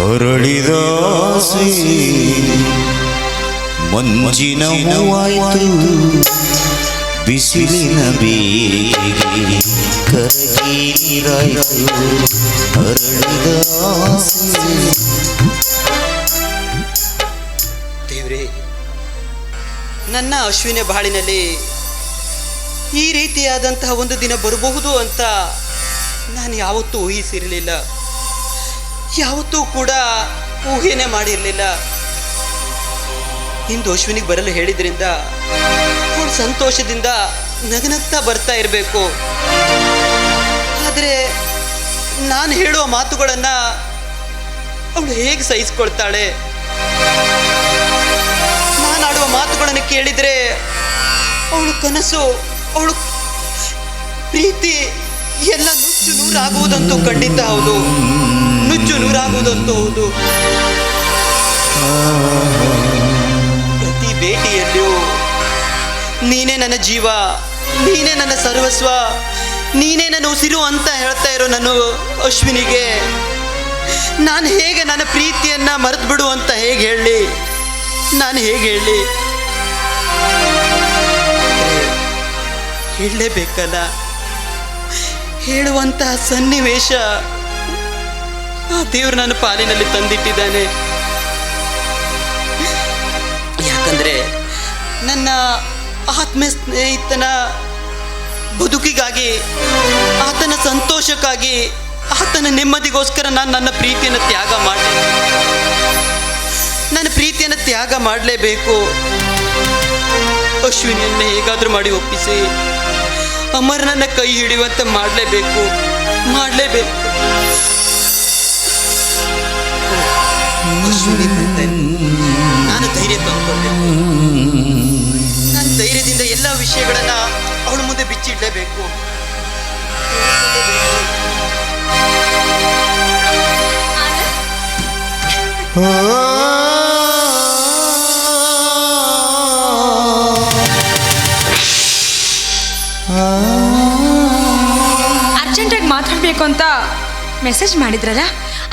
ಹೊರಳಿದಾಸೆ ಮಂಜಿನ ಹೂವಾಯ್ತು. ಬಿಸಿಲಿನ ಬೇಗೆ ಕರಗೀರಾಯ್ತು. ಹೊರಳಿದಾಸಿ ದೇವ್ರೆ, ನನ್ನ ಅಶ್ವಿನ ಬಾಳಿನಲ್ಲಿ ಈ ರೀತಿಯಾದಂತಹ ಒಂದು ದಿನ ಬರಬಹುದು ಅಂತ ನಾನು ಯಾವತ್ತೂ ಊಹಿಸಿರಲಿಲ್ಲ. ಯಾವತ್ತೂ ಕೂಡ ಊಹೆನೆ ಮಾಡಿರಲಿಲ್ಲ. ಇಂದು ಅಶ್ವಿನಿಗೆ ಬರಲು ಹೇಳಿದ್ರಿಂದ ಅವಳು ಸಂತೋಷದಿಂದ ನಗನಗ್ತಾ ಬರ್ತಾ ಇರಬೇಕು. ಆದರೆ ನಾನು ಹೇಳುವ ಮಾತುಗಳನ್ನು ಅವಳು ಹೇಗೆ ಸಹಿಸ್ಕೊಳ್ತಾಳೆ? ನಾನು ಆಡುವ ಮಾತುಗಳನ್ನು ಕೇಳಿದರೆ ಅವಳು ಕನಸು, ಅವಳು ಪ್ರೀತಿ ಎಲ್ಲ ನುಚ್ಚು ನೂರಾಗುವುದಂತೂ ಖಂಡಿತ ಹೌದು. ನುಚ್ಚು ನೂರಾಗುವುದಂತೂ ಹೌದು. ಪ್ರತಿ ಭೇಟಿಯಲ್ಲಿಯೂ, ನೀನೇ ನನ್ನ ಜೀವ, ನೀನೇ ನನ್ನ ಸರ್ವಸ್ವ, ನೀನೇ ನನ್ನ ಉಸಿರು ಅಂತ ಹೇಳ್ತಾ ಇರೋ ನಾನು ಅಶ್ವಿನಿಗೆ, ನಾನು ಹೇಗೆ ನನ್ನ ಪ್ರೀತಿಯನ್ನ ಮರೆತು ಬಿಡು ಅಂತ ಹೇಗೆ ಹೇಳಲಿ ನಾನು ಹೇಗೆ ಹೇಳಲಿ ಹೇಳಲೇಬೇಕಲ್ಲ? ಹೇಳುವಂತಹ ಸನ್ನಿವೇಶ ಆ ದೇವ್ರು ನನ್ನ ಪಾಲಿನಲ್ಲಿ ತಂದಿಟ್ಟಿದ್ದಾನೆ. ಯಾಕಂದ್ರೆ ನನ್ನ ಆತ್ಮ ಸ್ನೇಹಿತನ ಬದುಕಿಗಾಗಿ, ಆತನ ಸಂತೋಷಕ್ಕಾಗಿ, ಆತನ ನೆಮ್ಮದಿಗೋಸ್ಕರ ನಾನು ನನ್ನ ಪ್ರೀತಿಯನ್ನು ತ್ಯಾಗ ಮಾಡಲಿ ನನ್ನ ಪ್ರೀತಿಯನ್ನು ತ್ಯಾಗ ಮಾಡಲೇಬೇಕು. ಅಶ್ವಿನಿಯನ್ನು ಹೇಗಾದರೂ ಮಾಡಿ ಒಪ್ಪಿಸಿ. ಅಮರನನ್ನ ಕೈ ಹಿಡಿಯುವಂತೆ ಮಾಡಲೇಬೇಕು. ಮಾಡಲೇಬೇಕು. ಬಂದೆ. ನಾನು ಧೈರ್ಯ ತಂದುಕೊಂಡೆ ನನ್ನ ಧೈರ್ಯದಿಂದ ಎಲ್ಲ ವಿಷಯಗಳನ್ನ ಅವಳ ಮುಂದೆ ಬಿಚ್ಚಿಡ್ಲೇಬೇಕು ಅರ್ಜೆಂಟಾಗಿ ಮಾತಾಡಬೇಕು ಅಂತ ಮೆಸೇಜ್ ಮಾಡಿದ್ರಲ್ಲ,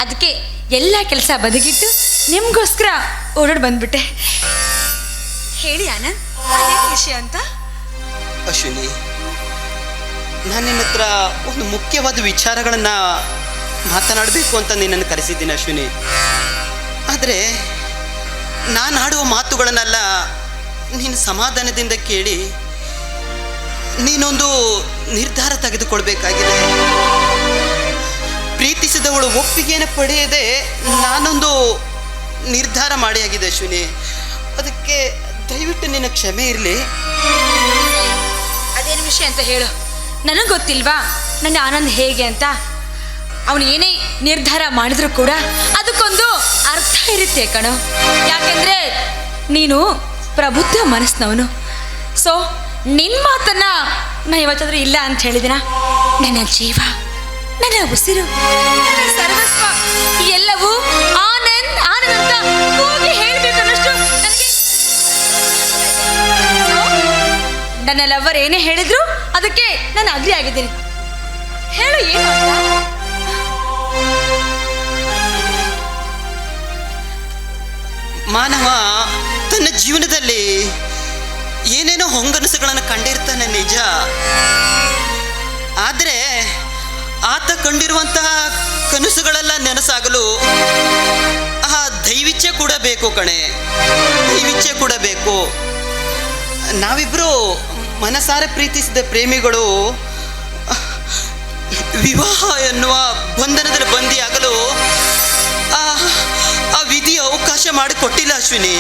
ಅದಕ್ಕೆ ಎಲ್ಲ ಕೆಲಸ ಬದಿಗಿಟ್ಟು ನಿಮಗೋಸ್ಕರ ಓಡಾಡಿ ಬಂದ್ಬಿಟ್ಟೆ. ಹೇಳಿ ಆನಂದ್ ಅದೇನು ವಿಷಯ ಅಂತ. ಅಶ್ವಿನಿ ನಾನು ನಿನ್ನ ಹತ್ರ ಒಂದು ಮುಖ್ಯವಾದ ವಿಚಾರಗಳನ್ನ ಮಾತನಾಡಬೇಕು ಅಂತ ನಿನ್ನನ್ನು ಕರೆಸಿದ್ದೀನಿ ಅಶ್ವಿನಿ. ಆದರೆ ನಾನು ಆಡುವ ಮಾತುಗಳನ್ನೆಲ್ಲ ನೀನು ಸಮಾಧಾನದಿಂದ ಕೇಳಿ ನೀನೊಂದು ನಿರ್ಧಾರ ತೆಗೆದುಕೊಳ್ಬೇಕಾಗಿದೆ. ಪ್ರೀತಿಸಿದವಳು ಒಪ್ಪಿಗೆಯನ್ನು ಪಡೆಯದೆ ನಾನೊಂದು ನಿರ್ಧಾರ ಮಾಡಿ ಆಗಿದೆ ಅಶ್ವಿನಿ. ಅದಕ್ಕೆ ದಯವಿಟ್ಟು ನಿನ್ನ ಕ್ಷಮೆ ಇರಲಿ. ಅದೇನು ವಿಷಯ ಅಂತ ಹೇಳು. ನನಗೆ ಗೊತ್ತಿಲ್ವಾ ನನ್ನ ಆನಂದ್ ಹೇಗೆ ಅಂತ? ಅವನು ಏನೇ ನಿರ್ಧಾರ ಮಾಡಿದ್ರು ಕೂಡ ಅದಕ್ಕೊಂದು ಅರ್ಥ ಇರುತ್ತೆ ಕಣೋ. ಯಾಕೆಂದ್ರೆ ನೀನು ಪ್ರಬುದ್ಧ ಮನಸ್ಸಿನವನು. ಸೊ ನಿನ್ನ ಮಾತನ್ನ ನಾ ಇವತ್ತಾದ್ರೂ ಇಲ್ಲ ಅಂತ ಹೇಳಿದಿನ? ನನ್ನ ಜೀವ, ನನ್ನ ಉಸಿರು ಸರ್ವಸ್ವ ಆನಂದ್ ನನ್ನ ಲವರ್ ಏನೇ ಹೇಳಿದ್ರು ಅದಕ್ಕೆ ನಾನು ಅಗ್ರಿ ಆಗಿದ್ದೀನಿ. ಹೇಳು, ಏನು ಮಾನವ, ತನ್ನ ಜೀವನದಲ್ಲಿ ಏನೇನೋ ಹೊಂಗನಸುಗಳನ್ನು ಕಂಡಿರ್ತಾನೆ ನಿಜ. ಆದರೆ ಆತ ಕಂಡಿರುವಂತಹ ಕನಸುಗಳೆಲ್ಲ ನೆನಸಾಗಲು ಆ ದೈವಿಚ್ಛೆ ಕೂಡ ಬೇಕು ಕಣೆ. ದೈವಿಚ್ಛೆ ಕೂಡ ಬೇಕು. ನಾವಿಬ್ರು ಮನಸಾರೆ ಪ್ರೀತಿಸಿದ ಪ್ರೇಮಿಗಳು, ವಿವಾಹ ಎನ್ನುವ ಬಂಧನದಲ್ಲಿ ಬಂದಿಯಾಗಲು ಆ ವಿಧಿ ಅವಕಾಶ ಮಾಡಿಕೊಟ್ಟಿಲ್ಲ ಅಶ್ವಿನಿ.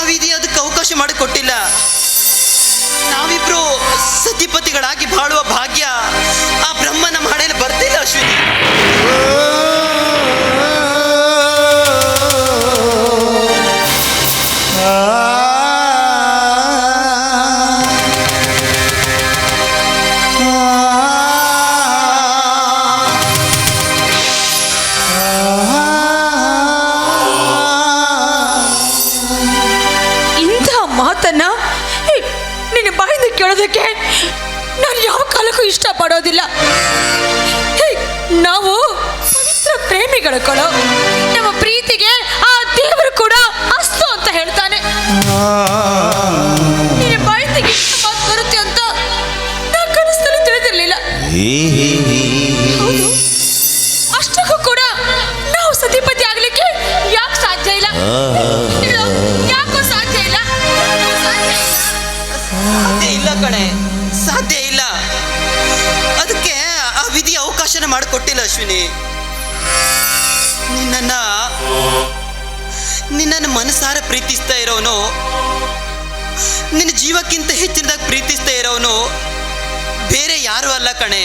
ಆ ವಿಧಿ ಅದಕ್ಕೆ ಅವಕಾಶ ಮಾಡಿಕೊಟ್ಟಿಲ್ಲ. ನಾವಿಬ್ರು ಸತಿಪತಿಗಳಾಗಿ ಬಾಳುವ ಹೇ, ನಾವು ಪವಿತ್ರ ಪ್ರೇಮಿಗಳು ಕೊಡೋ. ನಮ್ಮ ಪ್ರೀತಿಗೆ ಆ ದೇವರು ಕೂಡ ಅಸ್ತು ಅಂತ ಹೇಳ್ತಾನೆ. ಬರುತ್ತೆ ಅಂತ ನಾ ಕನಸಲ್ಲಿ ತಿಳಿದಿರ್ಲಿಲ್ಲ. ಮಾಡಿಕೊಟ್ಟಿಲ್ಲ ಅಶ್ವಿನಿ. ನಿನ್ನ ನಿನ್ನನ್ನು ಮನಸಾರ ಪ್ರೀತಿಸ್ತಾ ಇರೋನು, ನಿನ್ನ ಜೀವಕ್ಕಿಂತ ಹೆಚ್ಚಿನದಾಗಿ ಪ್ರೀತಿಸ್ತಾ ಇರೋನು ಬೇರೆ ಯಾರು ಅಲ್ಲ ಕಣೆ.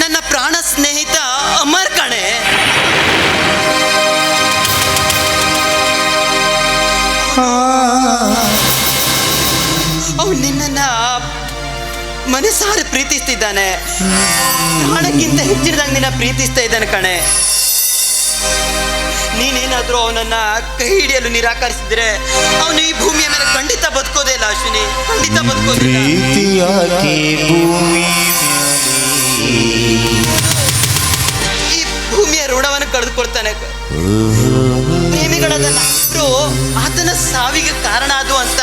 ನನ್ನ ಪ್ರಾಣ ಸ್ನೇಹಿತ ಅಮರ್ ಕಣೆ. ಅವನು ನಿನ್ನನ್ನ ಮನಸಾರ ಪ್ರೀತಿಸ್ತಿದ್ದಾನೆ. ಪ್ರಾಣಕ್ಕಿಂತ ಹೆಚ್ಚಿನದಾಗ ನಿನ್ನ ಪ್ರೀತಿಸ್ತಾ ಇದ್ದಾನೆ ಕಣೆ. ನೀನೇನಾದ್ರೂ ಅವನನ್ನ ಕೈ ಹಿಡಿಯಲು ನಿರಾಕರಿಸಿದ್ರೆ ಅವನು ಈ ಭೂಮಿಯ ಮೇಲೆ ಖಂಡಿತ ಬದುಕೋದೇ ಇಲ್ಲ ಅಶ್ವಿನಿ. ಖಂಡಿತ ಬದುಕೋದಿಲ್ಲ ಈ ಭೂಮಿಯ ಋಣವನ್ನು ಕಳೆದುಕೊಳ್ತಾನೆ. ಪ್ರೇಮಿಗಳಾದ ನಾವಿಬ್ರು ಆತನ ಸಾವಿಗೆ ಕಾರಣ ಅದು ಅಂತ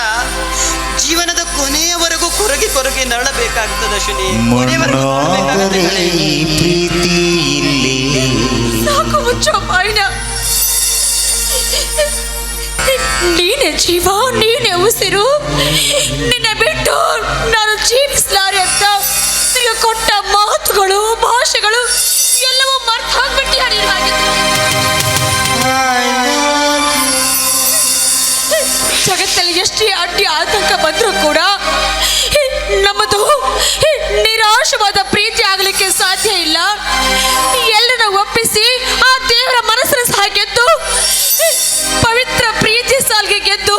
ಜೀವನದ ಕೊನೆಯವರೆಗೂ ಕೊರಗಿ ಕೊರಗಿ ನರಳಬೇಕಾಗ್ತದೆ ಶುನಿ. ಕೊನೆಯವರೆಗೂ ಇಲ್ಲಿ. ಸಾಕು ಮುಚ್ಚೋ ಬಾಯಿನ ನೀನೆ ಜೀವ ನೀನೆ ಉಸಿರು ಬಂದರೂ ಕೂಡ ನಮ್ಮದು ನಿರಾಶವಾದ ಪ್ರೀತಿ ಆಗಲಿಕ್ಕೆ ಸಾಧ್ಯ ಇಲ್ಲ. ಎಲ್ಲರ ಒಪ್ಪಿಸಿ ಆ ದೇವರ ಮನಸ್ಸನ್ನು ಸಹ ಗೆದ್ದು ಪವಿತ್ರ ಪ್ರೀತಿ ಸಾಲ್ಗೆ ಗೆದ್ದು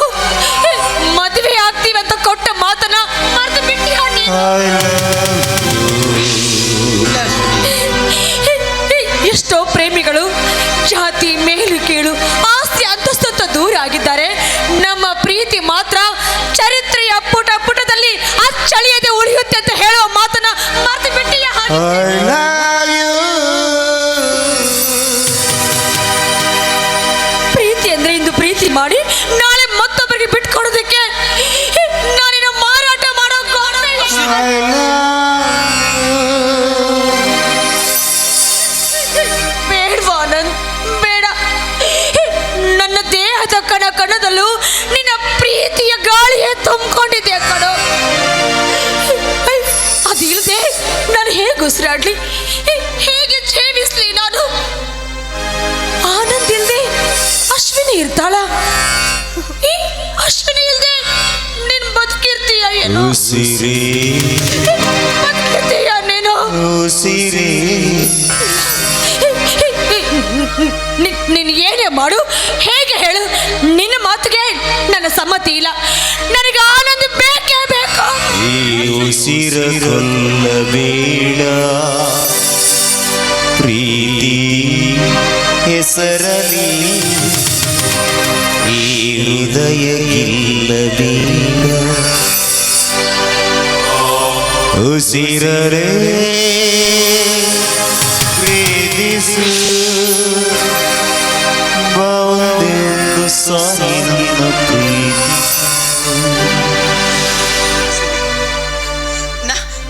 ಮದುವೆ ಆಗ್ತೀವಿ ಅಂತ ಕೊಟ್ಟ ಮಾತನ್ನ ಮರೆತು ಎಷ್ಟೋ ಪ್ರೇಮಿಗಳು ಜಾತಿ ಮೇಲು ಕೀಳು ಉಸಿರೇ ಬದುಕಿರ್ತೀಯ ನೀನು ಉಸಿರೇ ನೀನು ಏನೇ ಮಾಡು ಹೇಗೆ ಹೇಳು ನಿನ್ನ ಮಾತಿಗೆ ನನ್ನ ಸಮ್ಮತಿ ಇಲ್ಲ. ನನಗೆ ಆನಂದ ಬೇಕೇ ಬೇಕು. ಈ ಉಸಿರ ಕೊಲ್ಲಬೇಡ ಪ್ರೀತಿ ಹೆಸರಲಿ ಈ ಹೃದಯ ಉಸಿರರೇ ಪ್ರೀತಿಸು ಬಾವಂದೆಂದು ಸಾಯಿನ ಪ್ರೀತಿ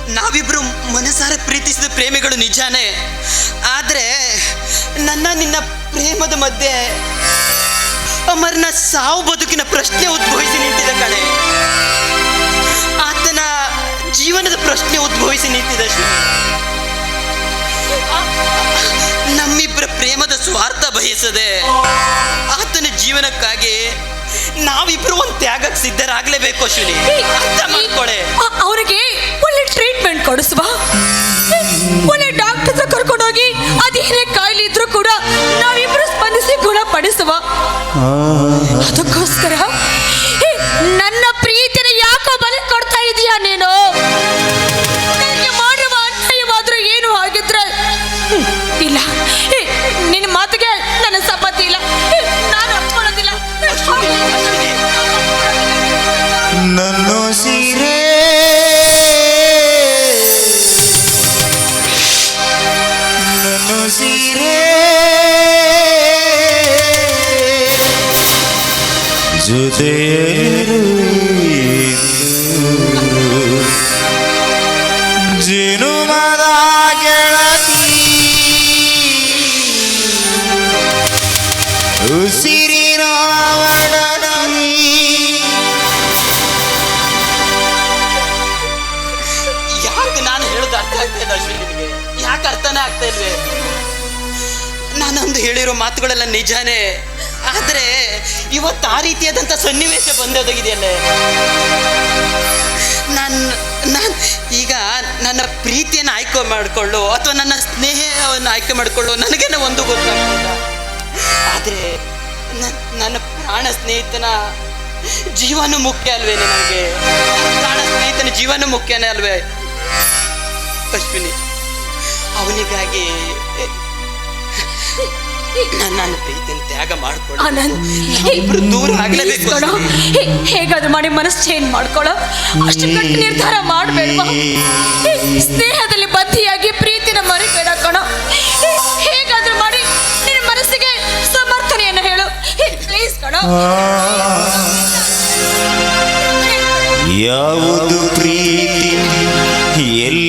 ನಾವಿಬ್ರು ಮನಸಾರ ಪ್ರೀತಿಸಿದ ಪ್ರೇಮಿಗಳು ನಿಜಾನೇ. ಆದ್ರೆ ನನ್ನ ನಿನ್ನ ಪ್ರೇಮದ ಮಧ್ಯೆ ಅಮರ್ನ ಸಾವು ಬದುಕಿನ ಪ್ರಶ್ನೆ ಉದ್ಭವಿಸಿ ನಿಂತಿದೆ ಕಣೆ. ಜೀವನದ ಪ್ರಶ್ನೆ ಉದ್ಭವಿಸಿ ನಿಂತಿದೆ ಶ್ರೀ. ನಮ್ಮಿಬ್ಬರ ಪ್ರೇಮದ ಸ್ವಾರ್ಥ ಬಯಸದೆ ಆತನ ಜೀವನಕ್ಕಾಗಿ ನಾವಿಬ್ರು ಒಂದ್ ತ್ಯಾಗಕ್ಕೆ ಸಿದ್ಧರಾಗ್ಲೇಬೇಕು ಅಶ್ವಿನಿ ಅರ್ಥ ಮಾಡ್ಕೊಳೆ. ಅವರಿಗೆ ಅವ್ರಿಗೆ ಒಳ್ಳೆ ಟ್ರೀಟ್ಮೆಂಟ್ ಕೊಡಿಸುವ ಒಳ್ಳೆ ಡಾಕ್ಟರ್ ಕರ್ಕೊಂಡೋಗಿ ಅದೇನೇ ಕಾಯಿಲೆ ಇದ್ರೂ ಕೂಡ ನಾವಿಬ್ರು ಸ್ಪಂದಿಸಿ ಗುಣಪಡಿಸುವ. ಅದಕ್ಕೋಸ್ಕರ ಯಾಕೆ ಅರ್ಥನೇ ಆಗ್ತಾ ಇಲ್ವೇ? ನಾನೊಂದು ಹೇಳಿರೋ ಮಾತುಗಳೆಲ್ಲ ನಿಜಾನೇ, ಆದ್ರೆ ಇವತ್ತು ಆ ರೀತಿಯಾದಂಥ ಸನ್ನಿವೇಶ ಬಂದೋದಾಗಿದೆಯಲ್ಲೇ? ನಾನು ನಾನು ಈಗ ನನ್ನ ಪ್ರೀತಿಯನ್ನು ಆಯ್ಕೆ ಮಾಡಿಕೊಳ್ಳು ಅಥವಾ ನನ್ನ ಸ್ನೇಹವನ್ನು ಆಯ್ಕೆ ಮಾಡಿಕೊಳ್ಳು ನನಗೇನೋ ಒಂದು ಗೊತ್ತ ಆದರೆ ನನ್ನ ಪ್ರಾಣ ಸ್ನೇಹಿತನ ಜೀವನ ಮುಖ್ಯ ಅಲ್ವೇ ನನಗೆ? ಪ್ರಾಣ ಸ್ನೇಹಿತನ ಜೀವನ ಮುಖ್ಯನೇ ಅಲ್ವೇ? ಅಶ್ವಿನಿ. ಅವನಿಗಾಗಿ ನಾನು ನನ್ನ ಪ್ರೀತಿಯನ್ನು ತ್ಯಾಗ ಮಾಡ್ಕೊಳ್ಳೋ. ಇಬ್ರು ದೂರ ಆಗ್ಲೇಬೇಕು. ಕಣೋ, ಹೇ- ಹೇಗಾದ್ರೂ ಮಾಡಿ ಮನಸ್ಸು ಚೇಂಜ್ ಮಾಡ್ಕೊಳ್ಳೋ. ಅಷ್ಟು ನಿರ್ಧಾರ ಮಾಡಬೇಡ್ವಾ. ಸ್ನೇಹದಲ್ಲಿ ಬದ್ಧಿಯಾಗಿ ಪ್ರೀತಿನ ಮರಿಬೇಡ ಕಣ. ಹೇ- ಹೇಗಾದ್ರೂ ಮಾಡಿ ನಿನ್ನ ಮನಸ್ಸಿಗೆ ಸಮರ್ಥನೆಯನ್ನು ಹೇಳು. ಪ್ಲೀಸ್ ಕಣೋ. ಯಾವುದು ಪ್ರೀತಿ? ಎಲ್ಲಿದೆ ನಿಧಿ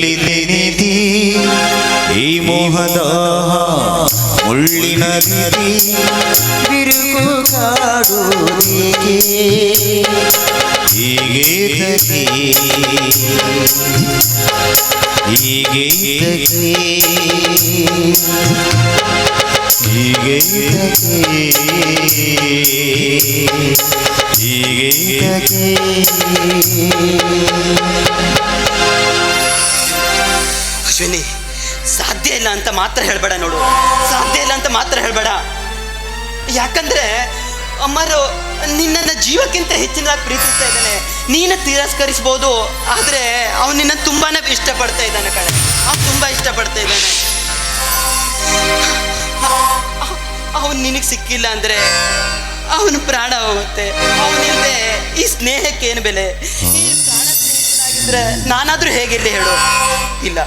ಈ ಮೋಹದ ಮುಳ್ಳಿನ ನಿಧಿ ಬಿರುಕು ಕಾಡುವುದೇಕೆ ಹೀಗೆ ತಗಿ ಹೀಗೆ ತಗಿ ಹೀಗೆ ತಗಿ ಹೀಗೆ ತಗಿ ಅಶ್ವಿನಿ ಸಾಧ್ಯ ಇಲ್ಲ ಅಂತ ಮಾತ್ರ ಹೇಳ್ಬೇಡ ನೋಡು. ಸಾಧ್ಯ ಇಲ್ಲ ಅಂತ ಮಾತ್ರ ಹೇಳ್ಬೇಡ. ಯಾಕಂದ್ರೆ ಅಮ್ಮರು ನಿನ್ನನ್ನು ಜೀವಕ್ಕಿಂತ ಹೆಚ್ಚಿನದಾಗಿ ಪ್ರೀತಿಸ್ತಾ ಇದ್ದಾನೆ. ನೀನು ತಿರಸ್ಕರಿಸ್ಬೋದು, ಆದರೆ ಅವನು ನಿನ್ನ ತುಂಬಾನೇ ಇಷ್ಟಪಡ್ತಾ ಇದ್ದಾನೆ ಕಡೆ ಅವ್ನು ತುಂಬ ಇಷ್ಟಪಡ್ತಾ ಇದ್ದಾನೆ. ಅವನು ನಿನಗೆ ಸಿಕ್ಕಿಲ್ಲ ಅಂದರೆ ಅವನು ಪ್ರಾಣ ಹೋಗುತ್ತೆ. ಅವನಿಲ್ಲದೆ ಈ ಸ್ನೇಹಕ್ಕೇನು ಬೆಲೆ? ಈ ನಾನಾದ್ರೂ ಹೇಗಿಲ್ಲ ಹೇಳು? ಇಲ್ಲ.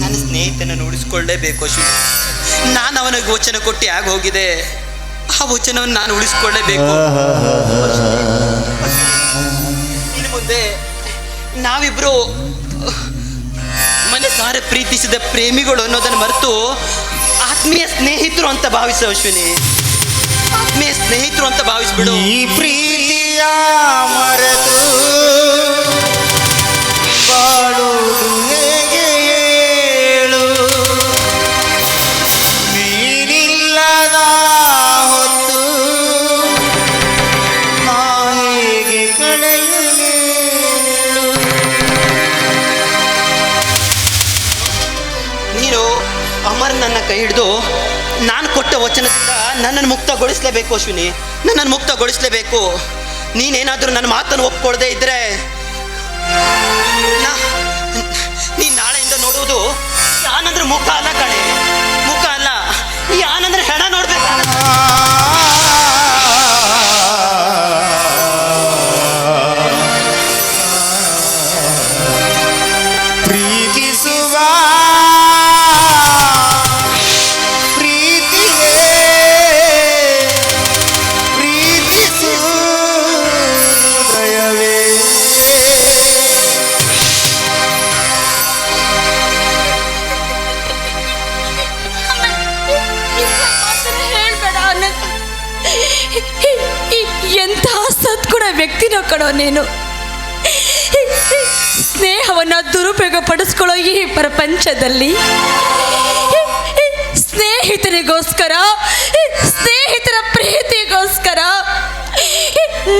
ನನ್ನ ಸ್ನೇಹಿತನ ಉಳಿಸ್ಕೊಳ್ಳೇಬೇಕು ಅಶ್ವಿನಿ ನಾನು ಅವನಿಗೆ ವಚನ ಕೊಟ್ಟು ಆಗ ಹೋಗಿದೆ. ಆ ವಚನವನ್ನು ನಾನು ಉಳಿಸ್ಕೊಳ್ಳೇಬೇಕು. ಇನ್ನು ಮುಂದೆ ನಾವಿಬ್ರು ಮನಸಾರೆ ಪ್ರೀತಿಸಿದ ಪ್ರೇಮಿಗಳು ಅನ್ನೋದನ್ನು ಮರೆತು ಆತ್ಮೀಯ ಸ್ನೇಹಿತರು ಅಂತ ಭಾವಿಸೋ ಅಶ್ವಿನಿ. ಆತ್ಮೀಯ ಸ್ನೇಹಿತರು ಅಂತ ಭಾವಿಸ್ಬಿಡು. ಈ ಪ್ರೀತಿಯ ಮರೆತು ಬಾಳುವುದು ಹೇಗೆ ಹೇಳು? ನೀನಿಲ್ಲದ ಹೊತ್ತು ನಾ ಹೇಗೆ ಕಳೆಯಲು ನೀನು ಅಮರ್ ನನ್ನ ಕೈ ಹಿಡಿದು ನಾನು ಕೊಟ್ಟ ವಚನದಿಂದ ನನ್ನನ್ನು ಮುಕ್ತಗೊಳಿಸಲೇಬೇಕು ಅಶ್ವಿನಿ. ನನ್ನನ್ನು ಮುಕ್ತಗೊಳಿಸಲೇಬೇಕು. ನೀನೇನಾದರೂ ನನ್ನ ಮಾತನ್ನು ಒಪ್ಕೊಳ್ದೇ ಇದ್ರೆ ನಾ- ನಾಳೆಯಿಂದ ನೋಡುವುದು ಯಾನಂದ್ರೆ ಮುಖ ಅಲ್ಲ ಕಣೆ. ಮುಖ ಅಲ್ಲ ಯಾನಂದ್ರೆ ಹೆಣ ನೋಡ್ಬೇಕಾಗುತ್ತೆ. ಎಂಥ ಸದ್ಗುಣ ವ್ಯಕ್ತಿನ ಕಣೋ ನೀನು. ಸ್ನೇಹವನ್ನ ದುರುಪಯೋಗ ಪಡಿಸ್ಕೊಳ್ಳೋ ಈ ಪ್ರಪಂಚದಲ್ಲಿ. ಸ್ನೇಹಿತರಿಗೋಸ್ಕರ ಸ್ನೇಹಿತರ ಪ್ರೀತಿಗೋಸ್ಕರ,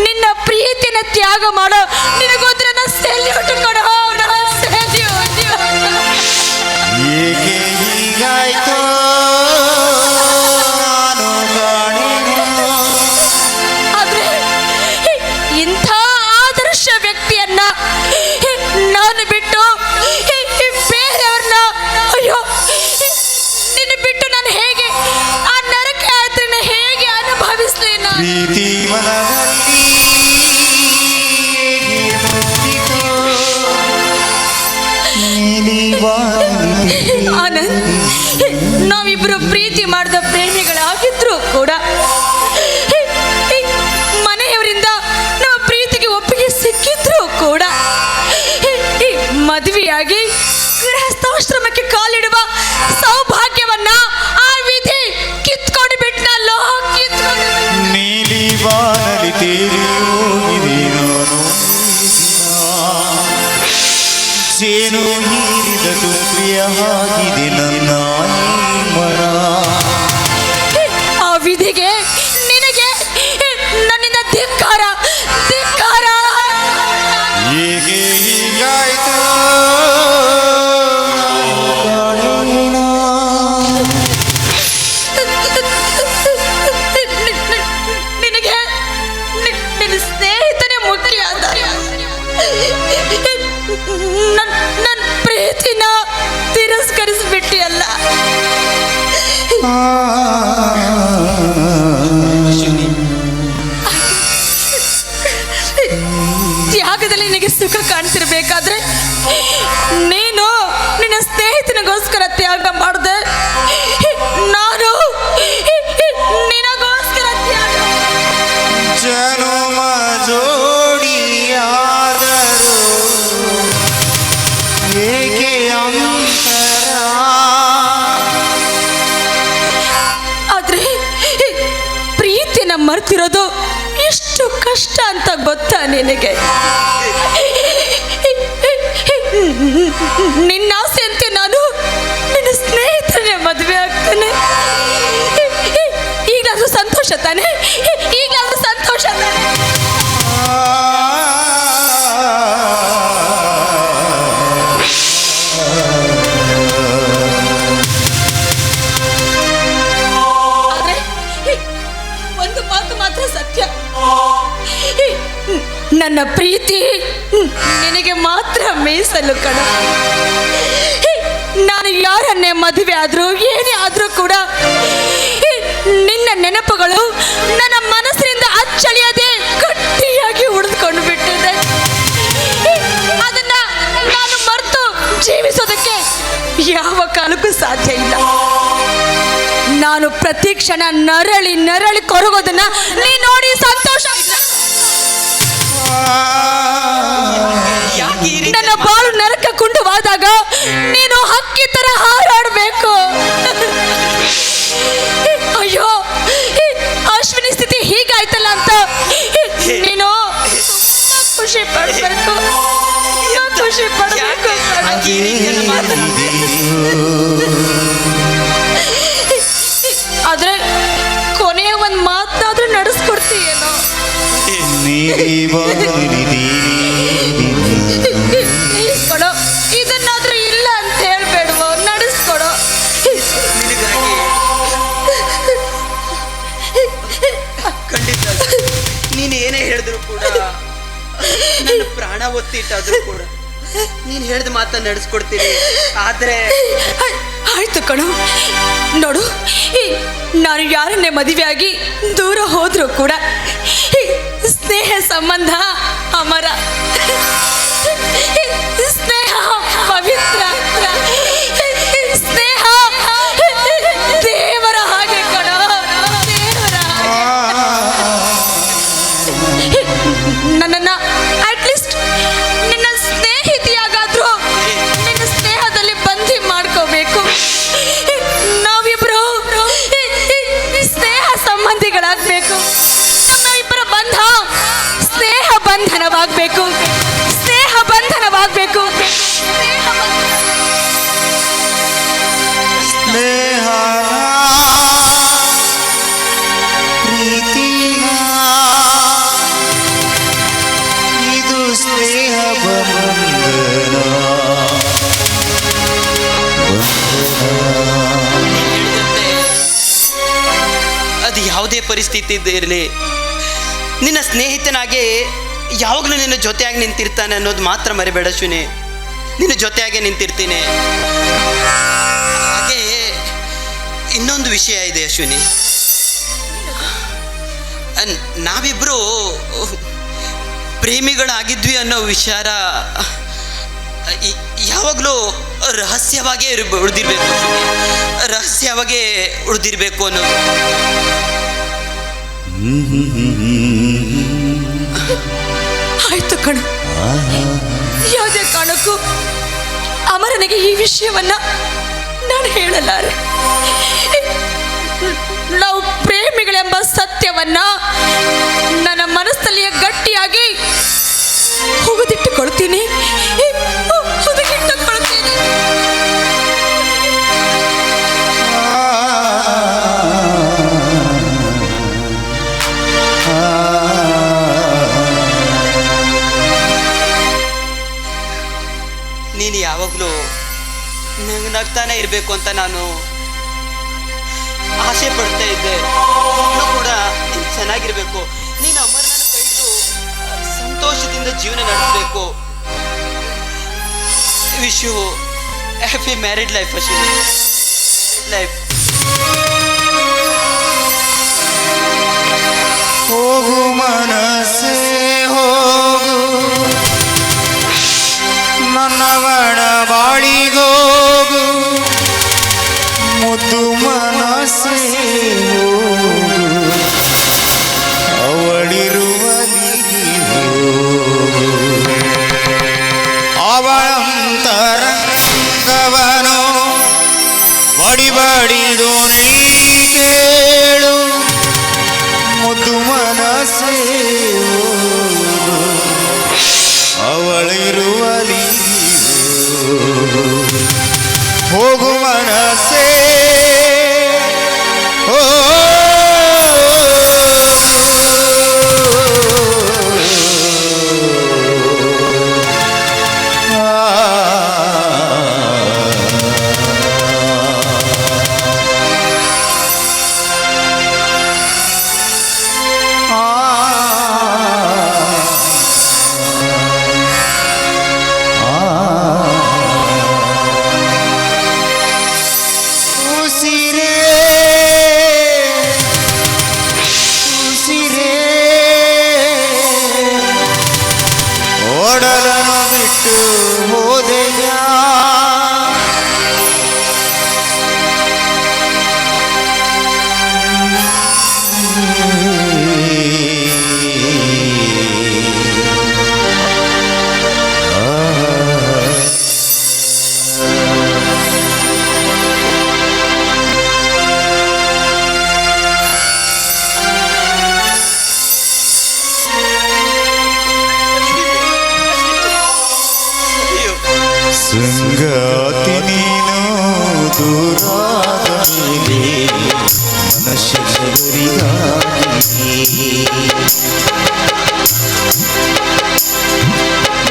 ನಿನ್ನ ಪ್ರೀತಿನ ತ್ಯಾಗ ಮಾಡೋ ನಿನಗೋದ್ರೆ ಸೆಲ್ಯೂಟ್ ಕೊಡೋ ಸೆಲ್ಯೂಟ್. ಹೀಗಾಯ್ತು? ಪ್ರೀತಿ ಮನದಲ್ಲಿ ಆನಂದ್ ನಾವಿಬ್ರು ಪ್ರೀತಿ ചിരുനീരിതു പ്രിയഹാകിതിൽ ಸ್ನೇಹಿತನಿಗೋಸ್ಕರ ತ್ಯಾಗ ಮಾಡಿದೆ. ನಾನು ನಿನಗೋಸ್ಕರ ತ್ಯಾಗ ಜನುಮ ಜೋಡಿಯಾದರು ಏಕೆ ಆದ್ರೆ ಪ್ರೀತಿನ ಮರ್ತಿರೋದು ಎಷ್ಟು ಕಷ್ಟ ಅಂತ ಗೊತ್ತಾ ನಿನಗೆ? ನಿನ್ನ ಸಂತೋಷ ತಾನೆ? ಈಗಲಾದ್ರೂ ಸಂತೋಷ ಒಂದು ಮಾತು ಮಾತ್ರ ಸತ್ಯ. ನನ್ನ ಪ್ರೀತಿ ನಿನಗೆ ಮಾತ್ರ ಮೀಸಲು ಕಣ. ನಾನು ಯಾರನ್ನೇ ಮದುವೆ ಆದ್ರೂ ಏನೇ ಆದ್ರೂ ಕೂಡ ನಿನ್ನ ನನ್ನ ಮನಸ್ಸಿನಿಂದ ಅಚ್ಚಳಿಯದೆ ಗಟ್ಟಿಯಾಗಿ ಉಳಿದುಕೊಂಡು ಬಿಟ್ಟಿದೆ. ಅದನ್ನ ನಾನು ಮರೆತು ಜೀವಿಸೋದಕ್ಕೆ ಯಾವ ಕಾಲಕ್ಕೂ ಸಾಧ್ಯ ಇಲ್ಲ. ನಾನು ಪ್ರತಿ ಕ್ಷಣ ನರಳಿ ನರಳಿ ಕೊರಗೋದನ್ನ ನೀ ನೋಡಿ ಸಂತೋಷ ನನ್ನ ಬಾಳು ನರಕ ನೀರಿ ಬಾರಿದಿ ಕೊಡೋ. ಇದನ್ನಾದ್ರೂ ಇಲ್ಲ ಅಂತ ಹೇಳ್ಬೇಡ್ವೋ ನಡೆಸ್ಕೊಡೋ. ಖಂಡಿತ. ನೀನು ಏನೇ ಹೇಳಿದ್ರು ಕೂಡ ನನ್ನ ಪ್ರಾಣ ಒತ್ತಿಟ್ಟಾದ್ರೂ ಕೂಡ ನೀನು ಹೇಳಿದ ಮಾತನ್ನ ನಡೆಸ್ಕೊಡ್ತೀನಿ. ಆದ್ರೆ ಆಯ್- ಆಯ್ತು ಕಣು. ನೋಡು ನಾನು ಯಾರನ್ನೇ ಮದುವೆಯಾಗಿ ದೂರ ಹೋದ್ರೂ ಕೂಡ ಈ ಸ್ನೇಹ ಸಂಬಂಧ ಅಮರ ಬಂಧನವಾಗ್ಬೇಕು ಸ್ನೇಹ ಬಂಧನವಾಗಬೇಕು. ಸ್ನೇಹ ಇದು ಸ್ನೇಹ ಬಂಧನ. ಅದು ಯಾವುದೇ ಪರಿಸ್ಥಿತಿ ಇರಲಿ ನಿನ್ನ ಸ್ನೇಹಿತನಾಗಿ ಯಾವಾಗಲೂ ನಿನ್ನ ಜೊತೆಯಾಗಿ ನಿಂತಿರ್ತಾನೆ ಅನ್ನೋದು ಮಾತ್ರ ಮರಿಬೇಡ ಶುನಿ. ನಿನ್ನ ಜೊತೆಯಾಗೆ ನಿಂತಿರ್ತೀನಿ. ಹಾಗೆ ಇನ್ನೊಂದು ವಿಷಯ ಇದೆ ಅಶ್ವಿನಿ ನಾವಿಬ್ರು ಪ್ರೇಮಿಗಳಾಗಿದ್ವಿ ಅನ್ನೋ ವಿಚಾರ ಯಾವಾಗಲೂ ರಹಸ್ಯವಾಗೇ ಉಳಿದಿರ್ಬೇಕು ರಹಸ್ಯವಾಗೇ ಉಳಿದಿರ್ಬೇಕು ಅನ್ನೋದು. ಆಯ್ತು ಕಣ. ಯಾವುದೇ ಕಾರಣಕ್ಕೂ ಅಮರನಿಗೆ ಈ ವಿಷಯವನ್ನ ನಾನು ಹೇಳಲಾರೆ. ನಾವು ಪ್ರೇಮಿಗಳೆಂಬ ಸತ್ಯವನ್ನ ನನ್ನ ಮನಸ್ಸಲ್ಲಿಯೇ ಗಟ್ಟಿಯಾಗಿ ಹುಗುದಿಟ್ಟುಕೊಳ್ತೀನಿ. ನಗ್ತಾನೆ ಇರಬೇಕು ಅಂತ ನಾನು ಆಸೆ ಪಡ್ತಾ ಇದ್ದೆ. ನೀನು ಕೂಡ ನೀನು ಚೆನ್ನಾಗಿರ್ಬೇಕು. ನೀನು ಅಮರನ ಕೈದು ಸಂತೋಷದಿಂದ ಜೀವನ ನಡೆಸಬೇಕು. ವಿಶ್ ಹ್ಯಾಪಿ ಮ್ಯಾರಿಡ್ ಲೈಫ್ ಅಶು ಲೈಫ್ ಹೋಗು ಮನಸ್ಸೇ. ನನ್ನವಳ ಬಾಳಿಗೋಗು ಮುದ್ದು ಮನಸ್ಸೇ ಸಂಗಾತಿ ನೀನು ದೂರಾದ ಮೇಲೆ ಮನಸ್ಸರಿಗಾಗಿ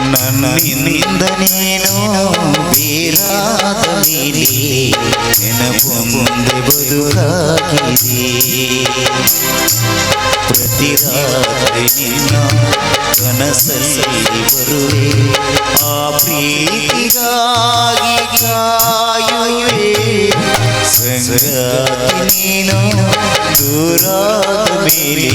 ನನ್ನಿಂದ ನೀನು ಬೇರಾದ ಮೇಲೆ ನೆನಪು ಮುಂದೆ ಬದುಕಾಗಿದೆ ಪ್ರತಿ ರಾತ್ರಿ ನಿನ್ನ ಕನಸಲ್ಲಿ ಬರುವೆ ಆ ಪ್ರೀತಿಗಾಗಿ ಕಾಯುವೆ ಸಂಗಾತಿ ನೀನು ದೂರಾದ ಮೇಲೆ